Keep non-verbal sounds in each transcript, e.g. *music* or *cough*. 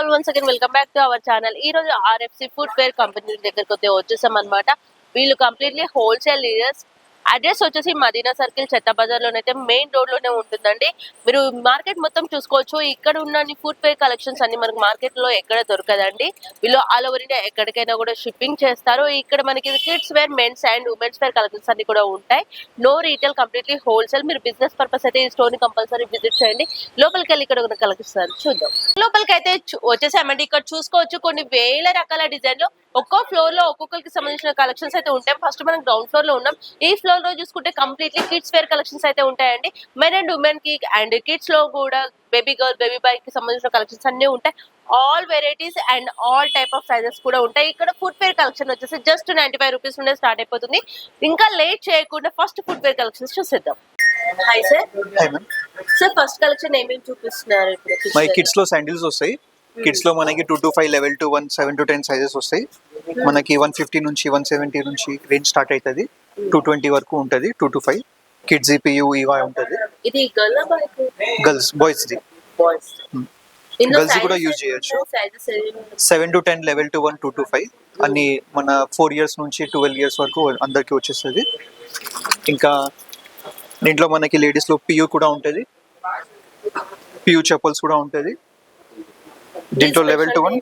All once again welcome back to our channel ఈ రోజు RFC food wear company దగ్గరకు వచ్చేసాం అనమాట వీళ్ళు కంప్లీట్లీ హోల్సేల్ లీడర్స్ అడ్రస్ వచ్చేసి మదీనా సర్కిల్ చెత్త బజార్లోనైతే మెయిన్ రోడ్లోనే ఉంటుందండి. మీరు మార్కెట్ మొత్తం చూసుకోవచ్చు. ఇక్కడ ఉన్న ఫుడ్ వేర్ కలెక్షన్స్ అన్ని మనకి మార్కెట్లో ఎక్కడ దొరకదండి. వీళ్ళు ఆల్ ఓవర్ ఇండియా ఎక్కడికైనా కూడా షిప్పింగ్ చేస్తారు. ఇక్కడ మనకి kids wear mens and womens wear collections అన్ని కూడా ఉంటాయి. నో రీటైల్ కంప్లీట్లీ హోల్సేల్ మీరు బిజినెస్ పర్పస్ అయితే ఈ స్టోర్ని కంపల్సరీ విజిట్ చేయండి. లోపలికి వెళ్ళి ఇక్కడ ఉన్న కలెక్షన్ చూద్దాం. లోపలికి అయితే వచ్చేసామండి. ఇక్కడ చూసుకోవచ్చు కొన్ని వేల రకాల డిజైన్లు ఒక్కో ఫ్లోర్లో ఒక్కొక్కరికి సంబంధించిన కలెక్షన్స్ అయితే ఉంటాయి. ఫస్ట్ మనం గ్రౌండ్ ఫ్లోర్లో ఉన్నాం. ఈ ఫ్లోర్ లో చూసుకుంటే కంప్లీట్లీ కిడ్స్ వేర్ కలెక్షన్స్ అయితే ఉంటాయండి. మెన్ అండ్ ఉమెన్కి అండ్ కిడ్స్లో కూడా బేబీ గర్ల్ బేబీ బాయ్కి సంబంధించిన కలెక్షన్స్ అన్ని ఉంటాయి. All varieties and all type of sizes కూడా ఉంటాయి. ఇక్కడ ఫుడ్ వేర్ కలెక్షన్ వచ్చేసి జస్ట్ నైన్టీ ఫైవ్ రూపీస్ నుండి స్టార్ట్ అయిపోతుంది. ఇంకా లేట్ చేయకుండా ఫస్ట్ ఫుడ్ వేర్ కలెక్షన్స్ చూసేద్దాం. Hi sir sir first collection ఏమేమి చూపిస్తున్నారు మై కిడ్స్లో శాండిల్స్ వస్తాయి. కిడ్స్లో మనకి two to five eleven to one seven to ten sizes వస్తాయి. మనకి వన్ ఫిఫ్టీ నుంచి వన్ సెవెంటీ నుంచి రేంజ్ స్టార్ట్ అవుతుంది. టూ ట్వంటీ వరకు ఉంటుంది two to five. Kids PU EVA ఉంటుంది. ఇది girls boys the. Boys Hmm. కూడా use చేయొచ్చు. Seven to ten eleven to one two to five అన్ని మన ఫోర్ ఇయర్స్ నుంచి ట్వెల్వ్ ఇయర్స్ వరకు అందరికి వచ్చేస్తుంది. ఇంకా దీంట్లో మనకి లేడీస్లో పియూ కూడా ఉంటుంది. పియూ చెప్పల్స్ కూడా ఉంటుంది. దీంట్లో eleven to one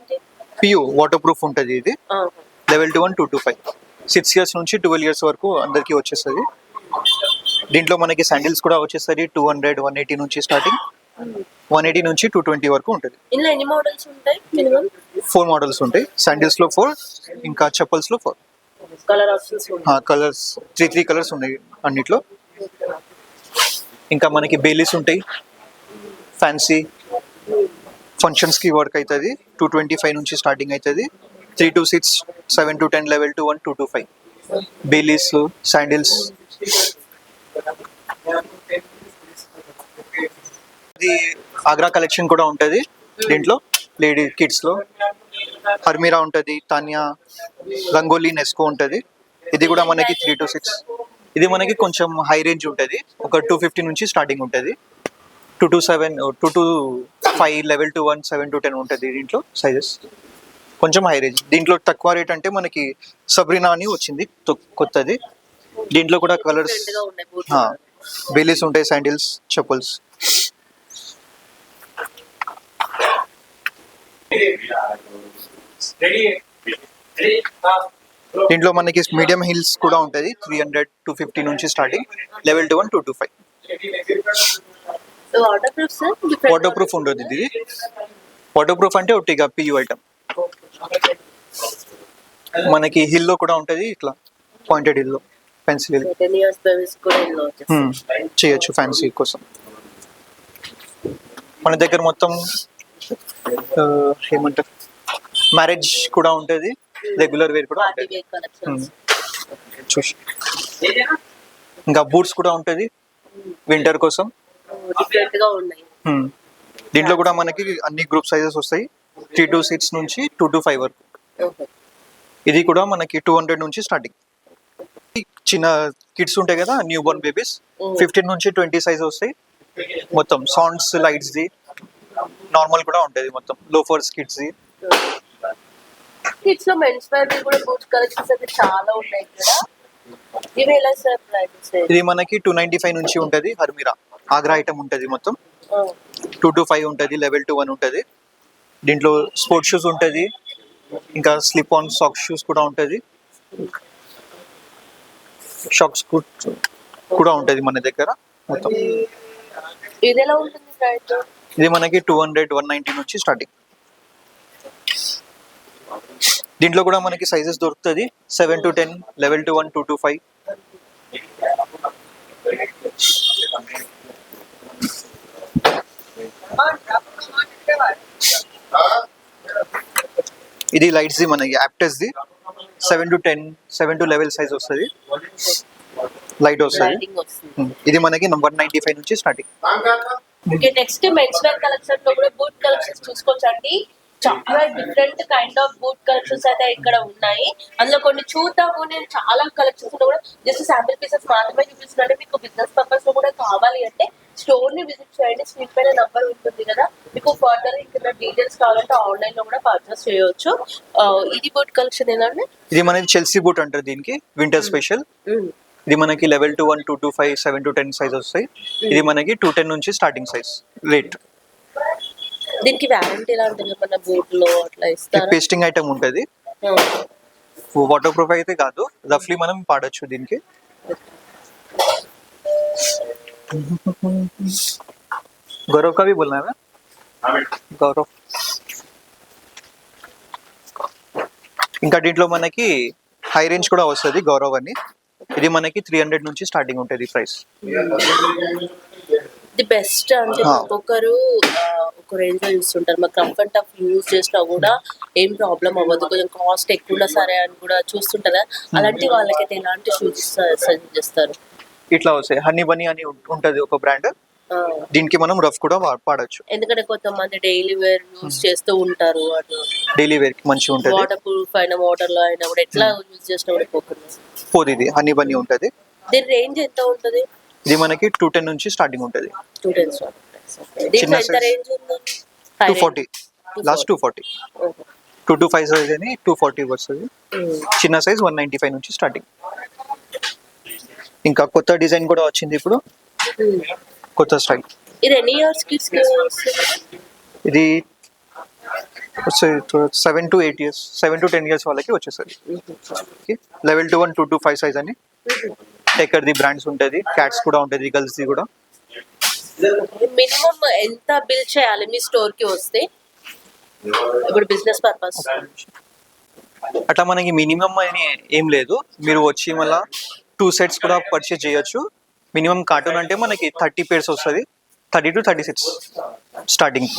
PU waterproof ఉంటుంది ఇది. Eleven to one two to five six years నుంచి ట్వెల్వ్ ఇయర్స్ వరకు అందరికీ వచ్చేస్తుంది. దీంట్లో మనకి శాండిల్స్ కూడా వచ్చేస్తుంది టూ హండ్రెడ్ వన్ ఎయిటీ నుంచి స్టార్టింగ్ వన్ ఎయిటీ నుంచి టూ ట్వంటీ వరకు ఉంటుంది. ఇందులో ఎన్ని మోడల్స్ ఉంటాయి మినిమం ఫోర్ మోడల్స్ ఉంటాయి. శాండిల్స్లో ఫోర్ ఇంకా చెప్పల్స్లో ఫోర్ కలర్ ఆప్షన్స్ ఉంటాయి కలర్స్ త్రీ త్రీ కలర్స్ ఉన్నాయి అన్నిట్లో. ఇంకా మనకి బేలీస్ ఉంటాయి. ఫ్యాన్సీ ఫంక్షన్స్కి వర్క్ అవుతుంది టూ ట్వంటీ ఫైవ్ నుంచి స్టార్టింగ్ అవుతుంది three to six seven to ten eleven to one two to five bellies sandals ఇది ఆగ్రా కలెక్షన్ కూడా ఉంటుంది. దీంట్లో లేడీ కిడ్స్లో హర్మీరా ఉంటుంది తాన్యా రంగోలీ నెస్కో ఉంటుంది. ఇది కూడా మనకి త్రీ టు సిక్స్ ఇది మనకి కొంచెం హై రేంజ్ ఉంటుంది. ఒక టూ ఫిఫ్టీ నుంచి స్టార్టింగ్ ఉంటుంది. Two to seven two to five eleven to one seven to ten ఉంటుంది దీంట్లో సైజెస్ కొంచెం హై రేంజ్ దీంట్లో తక్కువ రేట్ అంటే మనకి సబ్రీనా అని వచ్చింది కొత్తది. దీంట్లో కూడా కలర్స్. బేలీస్ ఉంటాయి శాండిల్స్ చెప్పల్స్ దీంట్లో మనకి మీడియం హిల్స్ కూడా ఉంటుంది త్రీ హండ్రెడ్ టూ ఫిఫ్టీ నుంచి starting eleven to one two to five waterproof sir waterproof ఉంటుంది ఇది. వాటర్ ప్రూఫ్ అంటే ఒట్టిగా పియూ ఐటమ్ మనకి హిల్లో కూడా ఉంటుంది ఇట్లా పాయింటెడ్ హిల్లో పెన్సిల్ హిల్ చేయొచ్చు ఫ్యాన్సీ కోసం. మన దగ్గర మొత్తం ఏమంటారు మ్యారేజ్ కూడా ఉంటుంది రెగ్యులర్ వేర్ కూడా చూసి. ఇంకా బూట్స్ కూడా ఉంటుంది వింటర్ కోసం. దీంట్లో కూడా మనకి అన్ని గ్రూప్ సైజెస్ వస్తాయి. త్రీ టు సిక్స్ నుంచి టూ టు ఫైవ్ వరకు. ఇది కూడా మనకి టూ హండ్రెడ్ నుంచి స్టార్టింగ్. చిన్న కిడ్స్ ఉంటాయి కదా న్యూ బోర్న్ బేబీస్. ఫిఫ్టీన్ నుంచి ట్వంటీ సైజ్ వస్తాయి. మొత్తం సౌండ్స్ లైట్స్ ది. నార్మల్ కూడా ఉంటుంది మొత్తం. లోఫర్స్ కిడ్స్ ది. కిడ్స్లో మెన్స్ వేర్ కూడా బూట్ కలెక్షన్స్ అయితే చాలా ఉన్నాయి ఇక్కడ ఇవి ఎలా సార్ ప్రైజెస్ ఇది మనకి టూ నైన్టీ ఫైవ్ నుంచి ఉంటుంది హర్మిరా ఆగ్రా ఐటమ్ ఉంటుంది మొత్తం. టూ టు ఫైవ్ ఉంటుంది లెవెల్ టు వన్ ఉంటుంది. దీంట్లో స్పోర్ట్స్ షూస్ ఉంటుంది. ఇంకా స్లిప్ ఆన్ సాక్స్ షూస్ కూడా ఉంటుంది. షాక్స్ కూడా ఉంటుంది మన దగ్గర మొత్తం. ఇది మనకి టూ హండ్రెడ్ వన్ నైంటీ నుంచి స్టార్టింగ్. దీంట్లో కూడా మనకి సైజెస్ దొరుకుతుంది. Seven to ten eleven to one two to five. ఇది లైట్స్ ది మనకి యాప్టెస్ the. Seven to ten seven to eleven size వస్తుంది. లైట్ వస్తుంది. ఇది మనకి వన్ నైన్టీ ఫైవ్ నుంచి స్టార్టింగ్. నెక్స్ట్ మెన్స్ వేర్ కలెక్షన్లో కూడా బూట్ కలెక్షన్స్ చూసుకోవచ్చండి. చాలా different kind of boot collections అయితే ఇక్కడ ఉన్నాయి. అందులో కొన్ని చూద్దాము. నేను చాలా కలెక్షన్స్ కూడా జస్ట్ శాంపిల్ పీసెస్ మాత్రమే చూపిస్తున్నాను మీకు బిజినెస్ పర్పస్లో కూడా కావాలి అంటే స్టోర్ని విజిట్ చేయండి. స్క్రీన్ పైన నంబర్ ఉంటుంది కదా. మీకు ఫర్దర్ ఇంకా డీటెయిల్స్ కావాలంటే ఆన్లైన్లో కూడా పర్చేస్ చేయొచ్చు. ఆ, ఇది బూట్ కలెక్షన్ ఏంటంటే ఇది మనకి చెల్సీ బూట్ అంటారు దీనికి. వింటర్ స్పెషల్ ఇది మనకి eleven to one two to five seven to ten size వస్తాయి. ఇది మనకి టూ టెన్ నుంచి స్టార్టింగ్ సైజ్ రేట్ దీనికి వ్యారంటీ ఎలా ఉంటుంది మన బూట్ లో అట్లా ఇస్తారా పేస్టింగ్ ఐటమ్ ఉంటుంది ఆ. వాటర్ ప్రూఫ్ అయితే కాదు రఫ్లీ మనం పాడొచ్చు దీనికి गौरव का भी बोलना है मैं గౌరవ్ ఇంకా దీంట్లో మనకి హై రేంజ్ కూడా వస్తుంది గౌరవ్ అని ఇది మనకి త్రీ హండ్రెడ్ నుంచి స్టార్టింగ్ ఉంటుంది ప్రైస్ ది బెస్ట్ అంటే ఆ. ఒక్కొక్కరు ఆ, ఒక రేంజ్లో చూస్తుంటారు మా కంఫర్ట్ ఆఫ్ యూజ్ చేసినా కూడా ఏం ప్రాబ్లం అవ్వదు. కొంచెం కాస్ట్ ఎక్కువ సరే అని కూడా చూస్తుంటారా? అలాంటి వాళ్ళకైతే ఎలాంటి షూస్ సజెస్ట్ చేస్తారు? ఇట్లా వస్తాయి హనీ బనీ అని ఉంటది ఒక బ్రాండ్ దీనికి మనం రఫ్ కూడా వా- పాడొచ్చు ఎందుకంటే కొంతమంది డైలీ వేర్ యూజ్ చేస్తూ ఉంటారు డైలీ వేర్కి మంచిగా ఉంటుంది. వాటర్ ప్రూఫ్ అయినా వాటర్లో అయినా కూడా ఎట్లా యూజ్ చేసినా కూడా పోదు ఇది. హనీ బనీ ఉంటది. దీని రేంజ్ ఎంత ఉంటుంది? ఇది మనకి టూ టెన్ నుంచి స్టార్టింగ్ ఉంటుంది. టూ దీంట్లో చిన్న ఉంది? Two forty last two forty two to five size అని టూ ఫార్టీ వస్తుంది చిన్న సైజ్ వన్ నైంటీ ఫైవ్ నుంచి స్టార్టింగ్ ఇంకా కొత్త డిజైన్ కూడా వచ్చింది ఇప్పుడు. కొత్త స్టైల్. ఇది ఎన్ని ఇయర్స్ కిడ్స్ ఇది seven to eight years seven to ten years వాళ్ళకి వచ్చేసరి eleven to one two to five size అని. టేకర్ ది బ్రాండ్స్ ఉంటుంది క్యాట్స్ కూడా ఉంటుంది గర్ల్స్ ది కూడా. మినిమం ఎంత బిల్ చేయాలి మీ స్టోర్కి వస్తే? ఇప్పుడు బిజినెస్ పర్పస్. అట్లా మనకి మినిమం అని ఏం లేదు. మీరు వచ్చి మళ్ళా టూ సెట్స్ కూడా పర్చేస్ చేయొచ్చు. మినిమం కార్టూన్ అంటే మనకి థర్టీ పేర్స్ వస్తుంది. Thirty to thirty six starting.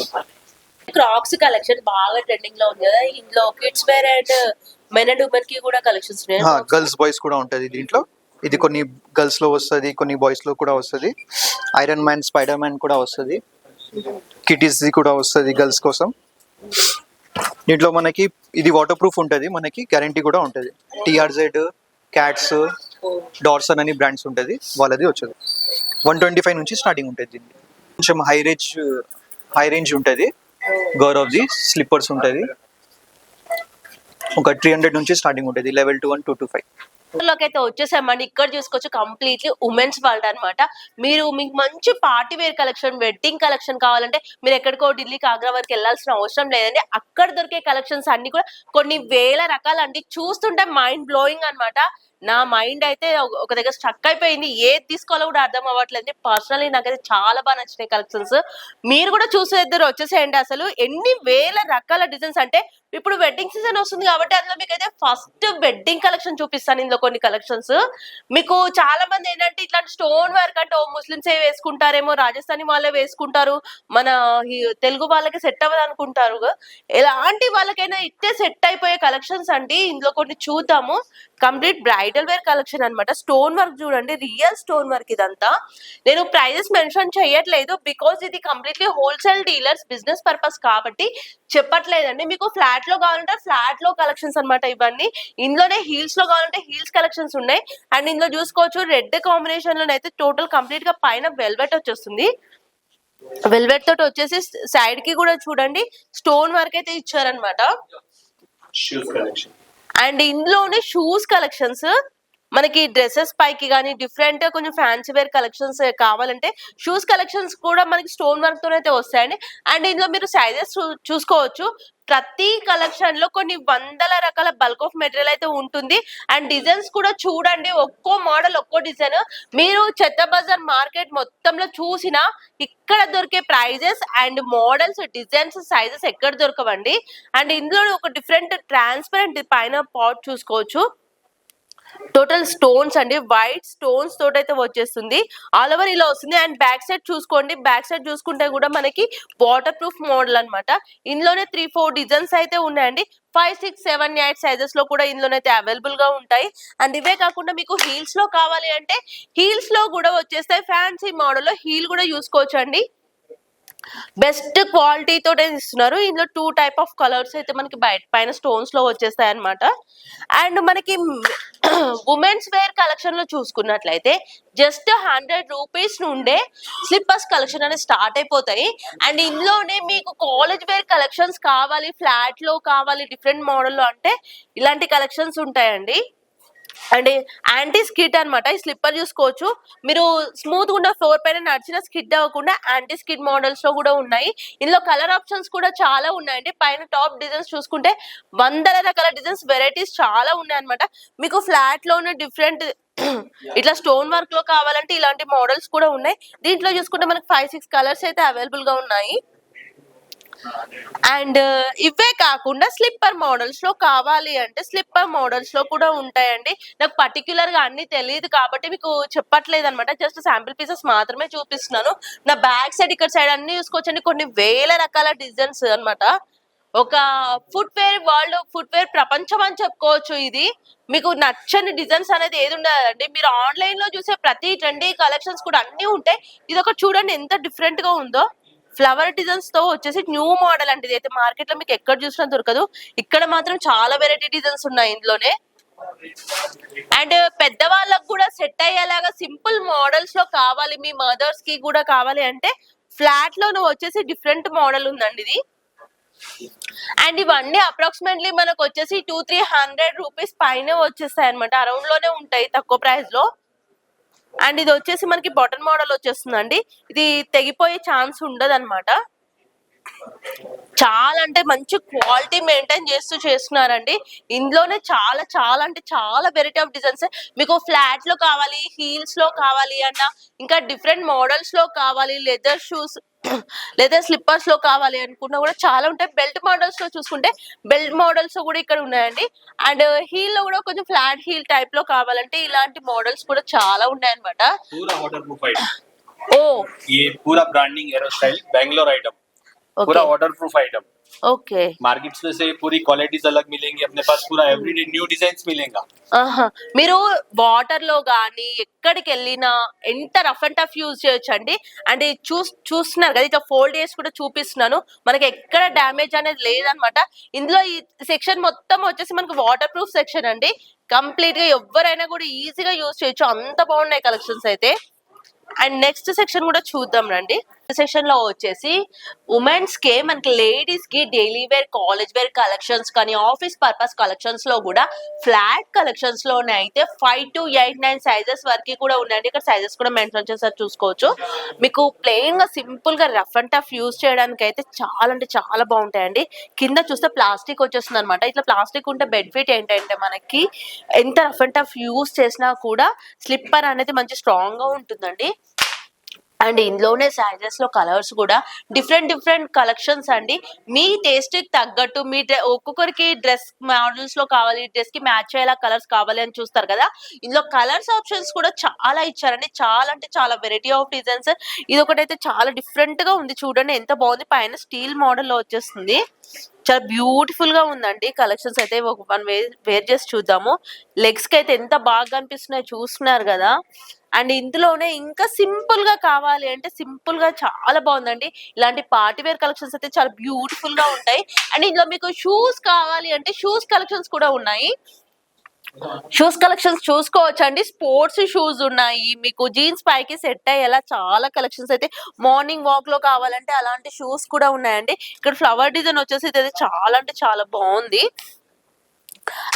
Crocs collection బాగా ట్రెండింగ్లో ఉంది కదా. ఇందులో kids wear and men and ఉమెన్కి కూడా కలెక్షన్స్ ఉన్నాయి? గర్ల్స్ బాయ్స్ కూడా ఉంటుంది దీంట్లో. ఇది కొన్ని గర్ల్స్లో వస్తుంది కొన్ని బాయ్స్లో కూడా వస్తుంది. ఐరన్ మ్యాన్ స్పైడర్ మ్యాన్ కూడా వస్తుంది. కిటీస్ కూడా వస్తుంది గర్ల్స్ కోసం. దీంట్లో మనకి ఇది వాటర్ ప్రూఫ్ ఉంటుంది. మనకి గ్యారంటీ కూడా ఉంటుంది. టీఆర్జెడ్ క్యాట్స్ డార్సన్ అని బ్రాండ్స్ ఉంటుంది. వాళ్ళది వచ్చేది. వన్ ట్వంటీ ఫైవ్ నుంచి స్టార్టింగ్ ఉంటుంది దీన్ని కొంచెం హై రేంజ్ హై రేంజ్ ఉంటుంది. గౌరవ్ ది స్లిప్పర్స్ ఉంటుంది. ఒక త్రీ హండ్రెడ్ నుంచి స్టార్టింగ్ ఉంటుంది. Eleven to one two to five లోకి అయితే వచ్చేసామండి ఇక్కడ చూసుకోవచ్చు కంప్లీట్లీ ఉమెన్స్ వరల్డ్ అన్నమాట. మీరు మీకు మంచి party wear collection wedding collection కావాలంటే మీరు ఎక్కడికో ఢిల్లీకి ఆగ్రా వరకు వెళ్ళాల్సిన అవసరం లేదండి. అక్కడ దొరికే కలెక్షన్స్ అన్ని కూడా కొన్ని వేల రకాలు అండి. చూస్తుంటే మైండ్ బ్లోయింగ్ అన్నమాట. నా మైండ్ అయితే ఒక- దగ్గర స్ట్రక్ అయిపోయింది. ఏది తీసుకోవాలో కూడా అర్థం అవ్వట్లేదు. పర్సనలీ నాకైతే చాలా బాగా నచ్చినాయి కలెక్షన్స్. మీరు కూడా చూసేద్దరు వచ్చేసేయండి అసలు. ఎన్ని వేల రకాల డిజైన్స్ అంటే ఇప్పుడు వెడ్డింగ్ సీజన్ వస్తుంది కాబట్టి అందులో మీకు అయితే ఫస్ట్ వెడ్డింగ్ కలెక్షన్ చూపిస్తాను ఇందులో కొన్ని కలెక్షన్స్ మీకు చాలా మంది ఏంటంటే ఇట్లాంటి స్టోన్ వర్క్ అంటే ఓ ముస్లిమ్స్ ఏ వేసుకుంటారేమో రాజస్థానీ వాళ్ళే వేసుకుంటారు. మన ఈ తెలుగు వాళ్ళకి సెట్ అవ్వదు అనుకుంటారు ఎలాంటి వాళ్ళకైనా ఇట్టే సెట్ అయిపోయే కలెక్షన్స్ అండి. ఇందులో కొన్ని చూద్దాము. కంప్లీట్ బ్రైడల్ వేర్ కలెక్షన్ అన్నమాట. స్టోన్ వర్క్ చూడండి రియల్ స్టోన్ వర్క్ ఇదంతా. నేను ప్రైజెస్ మెన్షన్ చేయట్లేదు బికాజ్ ఇది completely wholesale dealers business purpose కాబట్టి చెప్పట్లేదండి. మీకు ఫ్లాట్లో కావాలంటే ఫ్లాట్లో కలెక్షన్స్ అనమాట ఇవన్నీ. ఇందులోనే హీల్స్లో కావాలంటే హీల్స్ కలెక్షన్స్ ఉన్నాయి. అండ్ ఇందులో చూసుకోవచ్చు రెడ్ కాంబినేషన్ లోనైతే టోటల్ కంప్లీట్గా పైన వెల్వెట్ వచ్చేస్తుంది. వెల్వెట్ తోటి వచ్చేసి సైడ్కి కూడా చూడండి స్టోన్ వర్క్ అయితే ఇచ్చారనమాట. అండ్ ఇందులోనే షూస్ కలెక్షన్స్ మనకి డ్రెస్సెస్ పైకి కానీ డిఫరెంట్ కొంచెం ఫ్యాన్సీ వేర్ కలెక్షన్స్ కావాలంటే షూస్ కలెక్షన్స్ కూడా మనకి స్టోన్ వర్క్ తోనైతే వస్తాయండి. అండ్ ఇందులో మీరు సైజెస్ చూసుకోవచ్చు. ప్రతి కలెక్షన్లో కొన్ని వందల రకాల బల్క్ ఆఫ్ మెటీరియల్ అయితే ఉంటుంది. అండ్ డిజైన్స్ కూడా చూడండి. ఒక్కో మోడల్ ఒక్కో డిజైన్. మీరు చెత్త బజార్ మార్కెట్ మొత్తంలో చూసినా ఇక్కడ దొరికే prices and models designs sizes ఎక్కడ దొరకవండి? అండ్ ఇందులో ఒక డిఫరెంట్ ట్రాన్స్పరెంట్ పైన పాట్ చూసుకోవచ్చు. టోటల్ స్టోన్స్ అండి. వైట్ స్టోన్స్ తోటి అయితే వచ్చేస్తుంది. ఆల్ ఓవర్ ఇలా వస్తుంది. అండ్ బ్యాక్ సైడ్ చూసుకోండి. బ్యాక్ సైడ్ చూసుకుంటే కూడా మనకి వాటర్ ప్రూఫ్ మోడల్ అన్నమాట. ఇందులోనే త్రీ ఫోర్ డిజైన్స్ అయితే ఉన్నాయండి. ఫైవ్ సిక్స్ సెవెన్ ఎయిట్ సైజెస్లో కూడా ఇందులోనైతే అవైలబుల్గా ఉంటాయి. అండ్ ఇవే కాకుండా మీకు హీల్స్లో కావాలి అంటే హీల్స్లో కూడా వచ్చేస్తాయి. ఫ్యాన్సీ మోడల్లో హీల్ కూడా చూసుకోవచ్చు అండి బెస్ట్ క్వాలిటీ తోటే ఇస్తున్నారు? ఇందులో టూ టైప్ ఆఫ్ కలర్స్ అయితే మనకి బయట పైన స్టోన్స్లో వచ్చేస్తాయి అనమాట అండ్ మనకి ఉమెన్స్ వేర్ కలెక్షన్లో చూసుకున్నట్లయితే జస్ట్ హండ్రెడ్ రూపీస్ నుండే స్లిప్పర్స్ కలెక్షన్ అనేది స్టార్ట్ అయిపోతాయి. అండ్ ఇందులోనే మీకు కాలేజ్ వేర్ కలెక్షన్స్ కావాలి ఫ్లాట్లో కావాలి డిఫరెంట్ మోడల్లో అంటే ఇలాంటి కలెక్షన్స్ ఉంటాయండి. అండ్ యాంటీ స్కిడ్ అన్నమాట ఈ స్లిప్పర్ చూసుకోవచ్చు. మీరు స్మూత్ ఉన్న ఫ్లోర్ పైన నడిచిన స్కిడ్ అవ్వకుండా యాంటీ స్కిడ్ మోడల్స్లో కూడా ఉన్నాయి. ఇందులో కలర్ ఆప్షన్స్ కూడా చాలా ఉన్నాయండి. పైన టాప్ డిజైన్స్ చూసుకుంటే వందల రకాల డిజైన్స్ వెరైటీస్ చాలా ఉన్నాయి అన్నమాట మీకు ఫ్లాట్లోనే డిఫరెంట్ ఇట్లా స్టోన్ వర్క్లో కావాలంటే ఇలాంటి మోడల్స్ కూడా ఉన్నాయి. దీంట్లో చూసుకుంటే మనకి ఫైవ్ సిక్స్ కలర్స్ అయితే అవైలబుల్గా ఉన్నాయి. అండ్ ఇవే కాకుండా స్లిప్పర్ మోడల్స్లో కావాలి అంటే స్లిప్పర్ మోడల్స్లో కూడా ఉంటాయండి. నాకు పర్టికులర్గా అన్ని తెలియదు కాబట్టి మీకు చెప్పట్లేదు అనమాట జస్ట్ శాంపిల్ పీసెస్ మాత్రమే చూపిస్తున్నాను. నా బ్యాక్ సైడ్ ఇక్కడ సైడ్ అన్ని చూసుకోవచ్చండి. కొన్ని వేల రకాల డిజైన్స్ అన్నమాట. ఒక footwear world footwear ప్రపంచం అని చెప్పుకోవచ్చు ఇది. మీకు నచ్చని డిజైన్స్ అనేది ఏది ఉండదండి. మీరు ఆన్లైన్లో చూసే ప్రతి ట్రెండీ కలెక్షన్స్ కూడా అన్ని ఉంటాయి. ఇది ఒక చూడండి ఎంత డిఫరెంట్గా ఉందో. ఫ్లవర్ డిజైన్స్తో వచ్చేసి న్యూ మోడల్ అంటే ఇది అయితే మార్కెట్లో మీకు ఎక్కడ చూసినా దొరకదు. ఇక్కడ మాత్రం చాలా వెరైటీ డిజైన్స్ ఉన్నాయి ఇందులోనే. అండ్ పెద్దవాళ్ళకు కూడా సెట్ అయ్యేలాగా సింపుల్ మోడల్స్లో కావాలి మీ మదర్స్కి కూడా కావాలి అంటే ఫ్లాట్లో వచ్చేసి డిఫరెంట్ మోడల్ ఉందండి ఇది. అండ్ ఇవన్నీ అప్రాక్సిమేట్లీ మనకు వచ్చేసి టూ త్రీ హండ్రెడ్ రూపీస్ పైన వచ్చేస్తాయి అనమాట అరౌండ్లోనే ఉంటాయి తక్కువ ప్రైస్లో. అండ్ ఇది వచ్చేసి మనకి బటన్ మోడల్ వచ్చేస్తుందండి. ఇది తెగిపోయే ఛాన్స్ ఉండదు అనమాట చాలా అంటే మంచి క్వాలిటీ మెయింటైన్ చేస్తూ చేస్తున్నారండి. ఇందులోనే చాలా చాలా అంటే చాలా వెరైటీ ఆఫ్ డిజైన్స్ మీకు ఫ్లాట్లో కావాలి హీల్స్లో కావాలి అన్న ఇంకా డిఫరెంట్ మోడల్స్లో కావాలి లెదర్ షూస్ లేదా స్లిప్పర్స్లో కావాలి అనుకున్నా కూడా చాలా ఉంటాయి. బెల్ట్ మోడల్స్లో చూసుకుంటే బెల్ట్ మోడల్స్ కూడా ఇక్కడ ఉన్నాయండి. అండ్ హీల్లో కూడా కొంచెం ఫ్లాట్ హీల్ టైప్లో కావాలంటే ఇలాంటి మోడల్స్ కూడా చాలా ఉన్నాయన్నమాట. ఓ. ఈ పూరా బ్రాండింగ్ స్టైల్ బెంగళూరు ఐటమ్. पूरा okay waterproof item okay market में से पूरी क्वालिटीज अलग मिलेंगी अपने पास पूरा एवरीडे न्यू डिजाइन मिलेगा ఆహా మీరు వాటర్ లో గానీ ఎక్కడికి వెళ్ళినా ఎంత రఫ్ అండ్ టఫ్ యూజ్ చేయొచ్చు అండి అండ్ ఇది చూస్ చూస్తున్నారు కదా ఇట్లా ఫోల్డ్ చేసి కూడా చూపిస్తున్నాను మనకి ఎక్కడ డ్యామేజ్ అనేది లేదనమాట ఇందులో ఈ సెక్షన్ మొత్తం వచ్చేసి మనకి వాటర్ ప్రూఫ్ సెక్షన్ అండి కంప్లీట్ గా ఎవరైనా కూడా ఈజీగా యూజ్ చేయొచ్చు అంత బాగున్నాయి కలెక్షన్స్ అయితే అండ్ నెక్స్ట్ సెక్షన్ కూడా చూద్దాం రండి సెషన్లో వచ్చేసి ఉమెన్స్కి మనకి లేడీస్కి daily wear college wear collections కానీ ఆఫీస్ పర్పస్ కలెక్షన్స్లో కూడా ఫ్లాట్ కలెక్షన్స్లోనే అయితే five to eight nine sizes వరకు కూడా ఉన్నాయండి. ఇక్కడ సైజెస్ కూడా మెన్షన్ చేసారు చూసుకోవచ్చు. మీకు ప్లెయిన్గా సింపుల్గా రఫ్ అండ్ టఫ్ యూస్ చేయడానికి అయితే చాలా అంటే చాలా బాగుంటాయండి. కింద చూస్తే ప్లాస్టిక్ వచ్చేస్తుంది అనమాట ఇట్లా ప్లాస్టిక్ ఉంటే బెనిఫిట్ ఏంటంటే మనకి ఎంత రఫ్ అండ్ టఫ్ యూస్ చేసినా కూడా స్లిప్పర్ అనేది మంచి స్ట్రాంగ్గా ఉంటుందండి. అండ్ ఇందులోనే సైజెస్లో కలర్స్ కూడా డిఫరెంట్ డిఫరెంట్ కలెక్షన్స్ అండి. మీ టేస్ట్కి తగ్గట్టు మీ ఒక్కొక్కరికి డ్రెస్ మోడల్స్లో కావాలి డ్రెస్కి మ్యాచ్ అయ్యేలా కలర్స్ కావాలి అని చూస్తారు కదా. ఇందులో కలర్స్ ఆప్షన్స్ కూడా చాలా ఇచ్చారండి. చాలా అంటే చాలా వెరైటీ ఆఫ్ డిజైన్స్ ఇది ఒకటైతే చాలా డిఫరెంట్గా ఉంది. చూడండి ఎంత బాగుంది. పైన స్టీల్ మోడల్లో వచ్చేస్తుంది. చాలా బ్యూటిఫుల్గా ఉందండి. కలెక్షన్స్ అయితే ఒక వన్ వేర్ చేసి చూద్దాము. లెగ్స్కి అయితే ఎంత బాగా కనిపిస్తున్నాయో చూస్తున్నారు కదా. అండ్ ఇందులోనే ఇంకా సింపుల్గా కావాలి అంటే సింపుల్గా చాలా బాగుందండి. ఇలాంటి పార్టీ వేర్ కలెక్షన్స్ అయితే చాలా బ్యూటిఫుల్గా ఉంటాయి. అండ్ ఇందులో మీకు షూస్ కావాలి అంటే షూస్ కలెక్షన్స్ కూడా ఉన్నాయి. షూస్ కలెక్షన్స్ చూసుకోవచ్చు అండి స్పోర్ట్స్ షూస్ ఉన్నాయి. మీకు జీన్స్ పైకి సెట్ అయ్యేలా చాలా కలెక్షన్స్ అయితే మార్నింగ్ వాక్లో కావాలంటే అలాంటి షూస్ కూడా ఉన్నాయండి. ఇక్కడ ఫ్లవర్ డిజైన్ వచ్చేసి అయితే చాలా అంటే చాలా బాగుంది.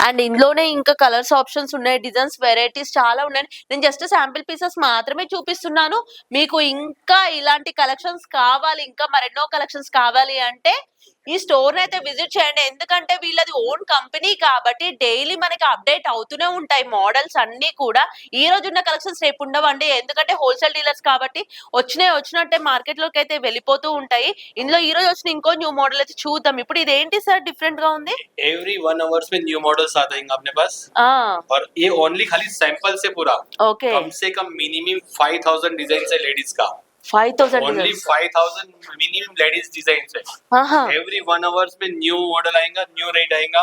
అండ్ ఇందులోనే ఇంకా కలర్స్ ఆప్షన్స్ ఉన్నాయి డిజైన్స్ వెరైటీస్ చాలా ఉన్నాయి. నేను జస్ట్ శాంపిల్ పీసెస్ మాత్రమే చూపిస్తున్నాను. మీకు ఇంకా ఇలాంటి కలెక్షన్స్ కావాలి ఇంకా మరెన్నో కలెక్షన్స్ కావాలి అంటే ఈ స్టోర్ అయితే విజిట్ చేయండి ఎందుకంటే వీళ్ళది ఓన్ కంపెనీ కాబట్టి డైలీ మనకి అప్డేట్ అవుతూనే ఉంటాయి మోడల్స్ అన్ని కూడా ఈ రోజు ఉన్న కలెక్షన్స్ రేపు ఉండవండి ఎందుకంటే హోల్సేల్ డీలర్స్ కాబట్టి వచ్చినాయి వచ్చినట్టే మార్కెట్ లోకి అయితే వెళ్ళిపోతూ ఉంటాయి ఇందులో ఈ రోజు వచ్చిన ఇంకో న్యూ మోడల్ అయితే చూద్దాం ఇప్పుడు ఇది ఏంటి సార్ డిఫరెంట్ గా ఉంది एवरी वन आवर्स में न्यू मॉडल्स आ जाएंगे अपने पास ఆ और ये ओनली खाली सैंपल से पूरा ఓకే कम से कम मिनिमम फाइव थाउजेंड डिजाइन है लेडीज का five thousand only five thousand minimum ladies design है ఆహా एवरी वन आवर्स में न्यू मॉडल आएगा न्यू रेट आएगा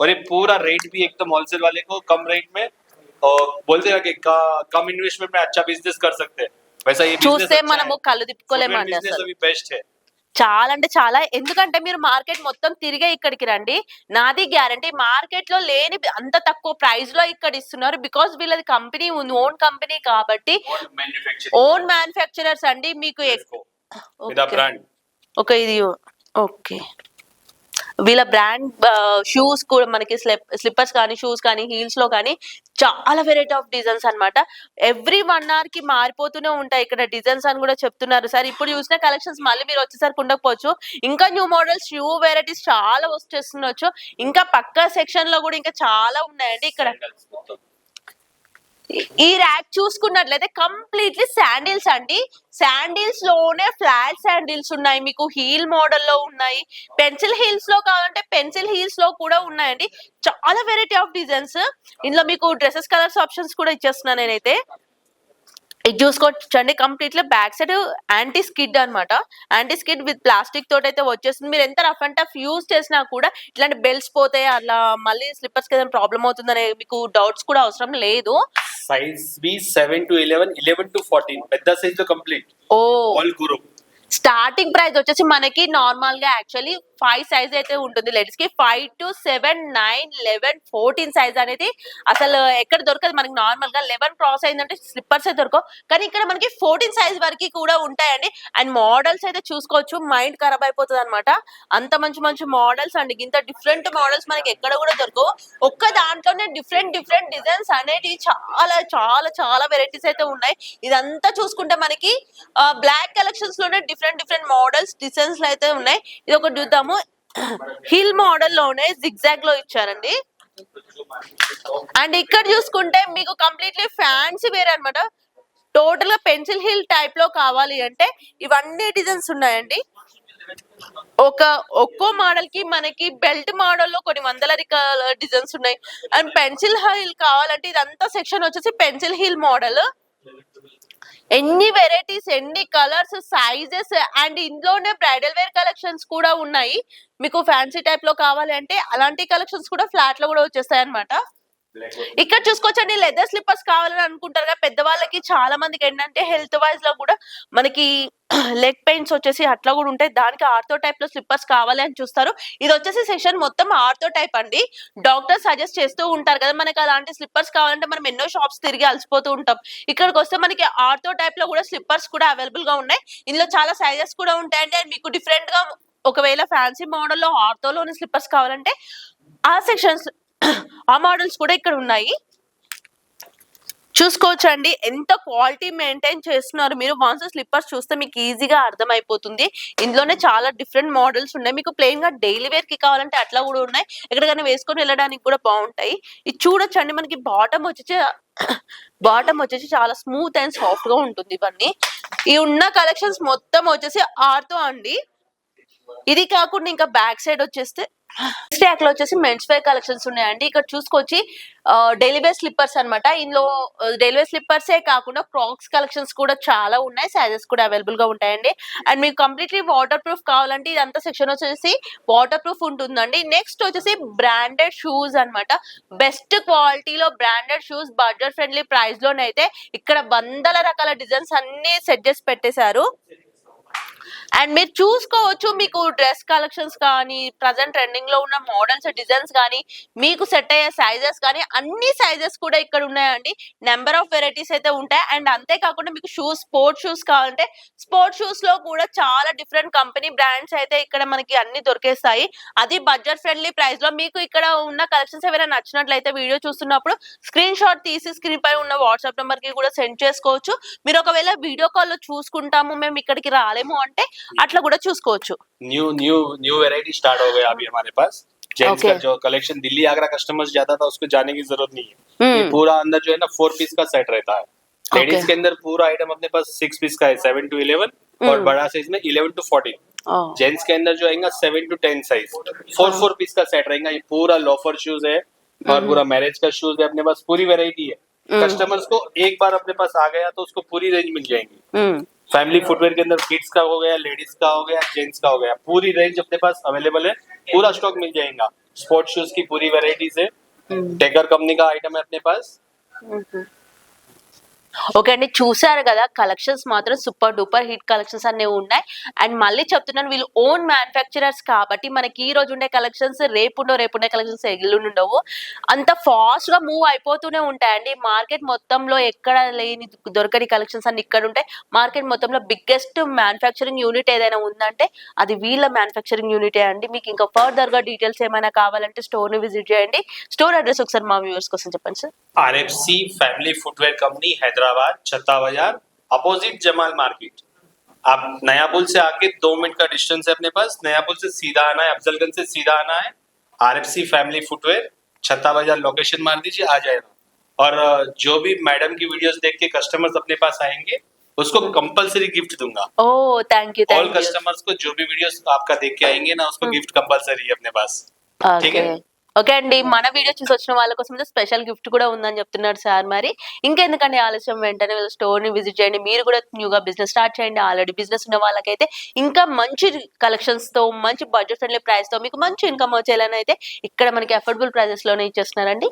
और ये पूरा रेट भी एकदम होलसेल वाले को कम रेट में और बोलते हैं कि का- कम इन्वेस्टमेंट में अच्छा बिजनेस कर सकते हैं वैसा ये చూస్తే మనము కళ్ళు తిప్పుకోలేమండి बिजनेस అసలు अभी बेस्ट है చాలా అంటే చాలా. ఎందుకంటే మీరు మార్కెట్ మొత్తం తిరిగే ఇక్కడికి రండి. నాది గ్యారంటీ. మార్కెట్లో లేని అంత తక్కువ ప్రైస్లో ఇక్కడ ఇస్తున్నారు. బికాస్ వీళ్ళది కంపెనీ ఉంది ఓన్ కంపెనీ కాబట్టి ఓన్ మ్యానుఫాక్చరర్స్ అండి. మీకు ఓకే. ఇది ఓకే. వీళ్ళ బ్రాండ్ షూస్ కూడా మనకి స్లిప్ స్లిప్పర్స్ కానీ షూస్ కానీ హీల్స్లో కానీ చాలా వెరైటీ ఆఫ్ డిజైన్స్ అన్నమాట. ఎవ్రీ వన్ అవర్కి మారిపోతూనే ఉంటాయి ఇక్కడ డిజైన్స్ అని కూడా చెప్తున్నారు. సార్ ఇప్పుడు చూసిన కలెక్షన్స్ మళ్ళీ మీరు వచ్చేసరికి ఉండకపోవచ్చు. ఇంకా న్యూ మోడల్స్ న్యూ వెరైటీస్ చాలా వచ్చేస్తుండొచ్చు ఇంకా పక్క సెక్షన్లో కూడా ఇంకా చాలా ఉన్నాయండి ఇక్కడ. ఈ ర్యాక్ చూసుకున్నట్లయితే కంప్లీట్లీ శాండిల్స్ అండి. శాండిల్స్లోనే ఫ్లాట్ శాండిల్స్ ఉన్నాయి. మీకు హీల్ మోడల్లో ఉన్నాయి. పెన్సిల్ హీల్స్లో కావాలంటే పెన్సిల్ హీల్స్లో కూడా ఉన్నాయండి. చాలా వెరైటీ ఆఫ్ డిజైన్స్. ఇందులో మీకు డ్రెస్సెస్ కలర్స్ ఆప్షన్స్ కూడా ఇచ్చేస్తున్నాను నేనైతే. ఇది చూసుకోవచ్చండి completely back side anti skid అన్నమాట. యాంటీ స్కిడ్ విత్ ప్లాస్టిక్ తోటి అయితే వచ్చేస్తుంది. మీరు ఎంత రఫ్ అండ్ టఫ్ యూజ్ చేసినా కూడా ఇట్లాంటి బెల్ట్స్ పోతాయి అలా మళ్ళీ స్లిప్పర్స్కి ఏదైనా ప్రాబ్లం అవుతుందనే మీకు డౌట్స్ కూడా అవసరం లేదు. Size B seven to eleven eleven to fourteen పెద్ద సైజ్లో కంప్లీట్ ఓ. ఆల్ గ్రూప్ స్టార్టింగ్ ప్రైస్ వచ్చేసి మనకి నార్మల్గా యాక్చువల్లీ ఫైవ్ సైజ్ అయితే ఉంటుంది లేడీస్కి. Five to seven nine eleven fourteen size అనేది అసలు ఎక్కడ దొరకదు. మనకి నార్మల్గా లెవెన్ క్రాస్ అయిందంటే స్లిప్పర్స్ అయితే దొరకవు. కానీ ఇక్కడ మనకి ఫోర్టీన్ సైజ్ వరకు కూడా ఉంటాయండి. అండ్ మోడల్స్ అయితే చూసుకోవచ్చు. మైండ్ ఖరాబ్ అయిపోతుంది అనమాట అంత మంచి మంచి మోడల్స్ అండి. ఇంత డిఫరెంట్ మోడల్స్ మనకి ఎక్కడ కూడా దొరకవు. ఒక్క దాంట్లోనే డిఫరెంట్ డిఫరెంట్ డిజైన్స్ అనేటివి చాలా చాలా చాలా వెరైటీస్ అయితే ఉన్నాయి. ఇదంతా చూసుకుంటే మనకి బ్లాక్ కలెక్షన్స్లోనే డిఫరెంట్ డిఫరెంట్ మోడల్స్ డిజైన్స్ అయితే ఉన్నాయి. ఇది ఒకటి చూద్దాము. హిల్ మోడల్లోనే జిగ్జాగ్లో ఇచ్చారండి. అండ్ ఇక్కడ చూసుకుంటే మీకు కంప్లీట్లీ ఫ్యాన్సీ వేరే అన్నమాట. టోటల్గా పెన్సిల్ హిల్ టైప్లో కావాలి అంటే ఇవన్నీ డిజైన్స్ ఉన్నాయండి. ఒక ఒక్కో మోడల్కి మనకి బెల్ట్ మోడల్లో కొన్ని వందల డిజైన్స్ ఉన్నాయి. అండ్ పెన్సిల్ హిల్ కావాలంటే ఇదంతా సెక్షన్ వచ్చేసి పెన్సిల్ హిల్ మోడల్ ఎన్ని వెరైటీస్ ఎన్ని కలర్స్ సైజెస్ అండ్ ఇందులోనే బ్రైడల్ వేర్ కలెక్షన్స్ కూడా ఉన్నాయి. మీకు ఫ్యాన్సీ టైప్లో కావాలి అంటే అలాంటి కలెక్షన్స్ కూడా ఫ్లాట్లో కూడా వచ్చేస్తాయి అనమాట ఇక్కడ చూసుకోవచ్చండి లెదర్ స్లిప్పర్స్ కావాలని అనుకుంటారు కదా పెద్దవాళ్ళకి చాలా మందికి ఏంటంటే హెల్త్ వైజ్లో కూడా మనకి *clears throat* లెగ్ పెయిన్స్ వచ్చేసి అట్లా కూడా ఉంటాయి. దానికి ఆర్థో టైప్లో స్లిప్పర్స్ కావాలి అని చూస్తారు. ఇది వచ్చేసి సెషన్ మొత్తం ఆర్థో టైప్ అండి. డాక్టర్ సజెస్ట్ చేస్తూ ఉంటారు కదా మనకి అలాంటి స్లిప్పర్స్ కావాలంటే మనం ఎన్నో షాప్స్ తిరిగి అలసిపోతూ ఉంటాం. ఇక్కడికి వస్తే మనకి ఆర్థో టైప్లో కూడా స్లిప్పర్స్ కూడా అవైలబుల్గా ఉన్నాయి. ఇందులో చాలా సైజెస్ కూడా ఉంటాయండి. అండ్ మీకు డిఫరెంట్గా ఒకవేళ ఫ్యాన్సీ మోడల్లో ఆర్థోలోని స్లిప్పర్స్ కావాలంటే ఆ సెక్షన్స్ ఆ మోడల్స్ కూడా ఇక్కడ ఉన్నాయి. చూసుకోవచ్చు అండి ఎంత క్వాలిటీ మెయింటైన్ చేస్తున్నారు మీరు. వన్స్ స్లిప్పర్స్ చూస్తే మీకు ఈజీగా అర్థమైపోతుంది. ఇందులోనే చాలా డిఫరెంట్ మోడల్స్ ఉన్నాయి. మీకు ప్లెయిన్గా డైలీ వేర్కి కావాలంటే అట్లా కూడా ఉన్నాయి. ఎక్కడికైనా వేసుకొని వెళ్ళడానికి కూడా బాగుంటాయి. ఇది చూడొచ్చు అండి మనకి బాటమ్ వచ్చేసి బాటమ్ వచ్చేసి చాలా స్మూత్ అండ్ సాఫ్ట్గా ఉంటుంది ఇవన్నీ. ఈ ఉన్న కలెక్షన్స్ మొత్తం వచ్చేసి ఆర్తో అండి. ఇది కాకుండా ఇంకా బ్యాక్ సైడ్ వచ్చేస్తే స్టాక్లో వచ్చేసి మెన్స్ వేర్ కలెక్షన్స్ ఉన్నాయండి. ఇక్కడ చూసుకొచ్చి డైలీ వేర్ స్లిప్పర్స్ అన్నమాట. ఇందులో డైలీ వేర్ స్లిప్పర్స్ ఏ కాకుండా క్రాక్స్ కలెక్షన్స్ కూడా చాలా ఉన్నాయి. సైజెస్ కూడా అవైలబుల్గా ఉంటాయండి. అండ్ మీకు కంప్లీట్లీ వాటర్ ప్రూఫ్ కావాలంటే ఇదంతా సెక్షన్ వచ్చేసి వాటర్ ప్రూఫ్ ఉంటుందండి. నెక్స్ట్ వచ్చేసి బ్రాండెడ్ షూస్ అన్నమాట. బెస్ట్ క్వాలిటీలో branded shoes budget friendly price లోనైతే ఇక్కడ వందల రకాల డిజైన్స్ అన్ని సెట్ చేసి పెట్టేశారు. అండ్ మీరు చూసుకోవచ్చు మీకు డ్రెస్ కలెక్షన్స్ కానీ ప్రజెంట్ ట్రెండింగ్లో ఉన్న మోడల్స్ డిజైన్స్ కానీ మీకు సెట్ అయ్యే సైజెస్ కానీ అన్ని సైజెస్ కూడా ఇక్కడ ఉన్నాయండి. నెంబర్ ఆఫ్ వెరైటీస్ అయితే ఉంటాయి. అండ్ అంతేకాకుండా మీకు షూస్ స్పోర్ట్స్ షూస్ కావాలంటే స్పోర్ట్స్ షూస్లో కూడా చాలా డిఫరెంట్ కంపెనీ బ్రాండ్స్ అయితే ఇక్కడ మనకి అన్ని దొరికేస్తాయి. అది బడ్జెట్ ఫ్రెండ్లీ ప్రైస్లో మీకు ఇక్కడ ఉన్న కలెక్షన్స్ ఏమైనా నచ్చినట్లయితే వీడియో చూస్తున్నప్పుడు స్క్రీన్ షాట్ తీసి స్క్రీన్ పై ఉన్న వాట్సాప్ నెంబర్కి కూడా సెండ్ చేసుకోవచ్చు. మీరు ఒకవేళ వీడియో కాల్లో చూసుకుంటాము మేము ఇక్కడికి రాలేము అంటే అట్లా కూడా చూసుకోవచ్చు new new new variety start हो गया अभी हमारे पास जेंट्स Okay. का जो कलेक्शन दिल्ली आगरा कस्टमर्स जाता था उसको जाने की जरूरत नहीं है Hmm. ये पूरा अंदर जो है ना फोर पीस का सेट रहता है लेडीज Okay. के अंदर पूरा आइटम अपने पास सिक्स पीस का है सेवन टू इलेवन और Hmm. बड़ा साइज में इलेवन टू फोर्टीन जेंट्स के अंदर जो आएगा seven to ten size four हाँ। फोर पीस का सेट रहेगा ये पूरा लोफर शूज है और हम्म। पूरा मैरिज का शूज है अपने पास पूरी वेरायटी है हम्म। कस्टमर्स को एक बार अपने पास आ गया तो उसको पूरी रेंज मिल जाएंगी Hmm. फैमिली फुटवेयर के अंदर किड्स का हो गया लेडीज़ का हो गया जेंट्स का हो गया। पूरी रेंज अपने पास अवेलेबल है। पूरा स्टॉक मिल जाएगा। स्पोर्ट्स शूज़ की पूरी वेराइटीज है. टेकर कंपनी का आइटम है अपने पास। ఓకే అండి చూసారు కదా కలెక్షన్స్ మాత్రం సూపర్ డూపర్ హిట్ కలెక్షన్స్ అనేవి ఉన్నాయి. అండ్ మళ్ళీ చెప్తున్నాను వీళ్ళు ఓన్ మ్యానుఫ్యాక్చరర్స్ కాబట్టి మనకి ఈ రోజు ఉండే కలెక్షన్స్ రేపు ఉండో రేపు ఉండే కలెక్షన్స్ ఎల్లుండవు అంత ఫాస్ట్గా మూవ్ అయిపోతూనే ఉంటాయండి. మార్కెట్ మొత్తంలో ఎక్కడ లేని దొరకని కలెక్షన్స్ అన్ని ఇక్కడ ఉంటాయి మార్కెట్ మొత్తంలో బిగ్గెస్ట్ మ్యానుఫ్యాక్చరింగ్ యూనిట్ ఏదైనా ఉందంటే అది వీళ్ళ మ్యానుఫ్యాక్చరింగ్ యూనిటే అండి. మీకు ఇంకా ఫర్దర్గా డీటెయిల్స్ ఏమైనా కావాలంటే స్టోర్ని విజిట్ చేయండి. స్టోర్ అడ్రస్ ఒకసారి మా వ్యూవర్స్ కోసం చెప్పండి sir. Family footwear company Hyderabad Hyderabad Chatta Bazaar opposite Jamal market आप नया पुल से आके दो मिनट का डिस्टेंस है अपने पास नया पुल से सीधा आना है अफजलगंज से सीधा आना है आरएफसी फैमिली फुटवेयर छत्ता बाज़ार लोकेशन मार दीजिए आ जाएगा। और जो भी मैडम की वीडियोस देख के कस्टमर्स अपने पास आएँगे उसको कंपलसरी गिफ्ट दूँगा। Oh thank you all customers को जो भी वीडियोस आपका देख के आएँगे ना उसको गिफ्ट कंपलसरी है अपने पास। ठीक है? ఓకే అండి మన వీడియో చూసి వచ్చిన వాళ్ళ కోసం స్పెషల్ గిఫ్ట్ కూడా ఉందని చెప్తున్నారు సార్ మరి. ఇంకెందుకండి ఆలస్యం వెంటనే వీళ్ళ స్టోర్ని విజిట్ చేయండి. మీరు కూడా న్యూగా బిజినెస్ స్టార్ట్ చేయండి. ఆల్రెడీ బిజినెస్ ఉన్న వాళ్ళకైతే ఇంకా మంచి కలెక్షన్స్తో మంచి బడ్జెట్ ఫ్రెండ్లీ ప్రైస్తో మీకు మంచి ఇన్కమ్ వచ్చేలానైతే ఇక్కడ మనకి అఫోర్డబుల్ ప్రైజెస్లోనే ఇచ్చేస్తున్నారండి.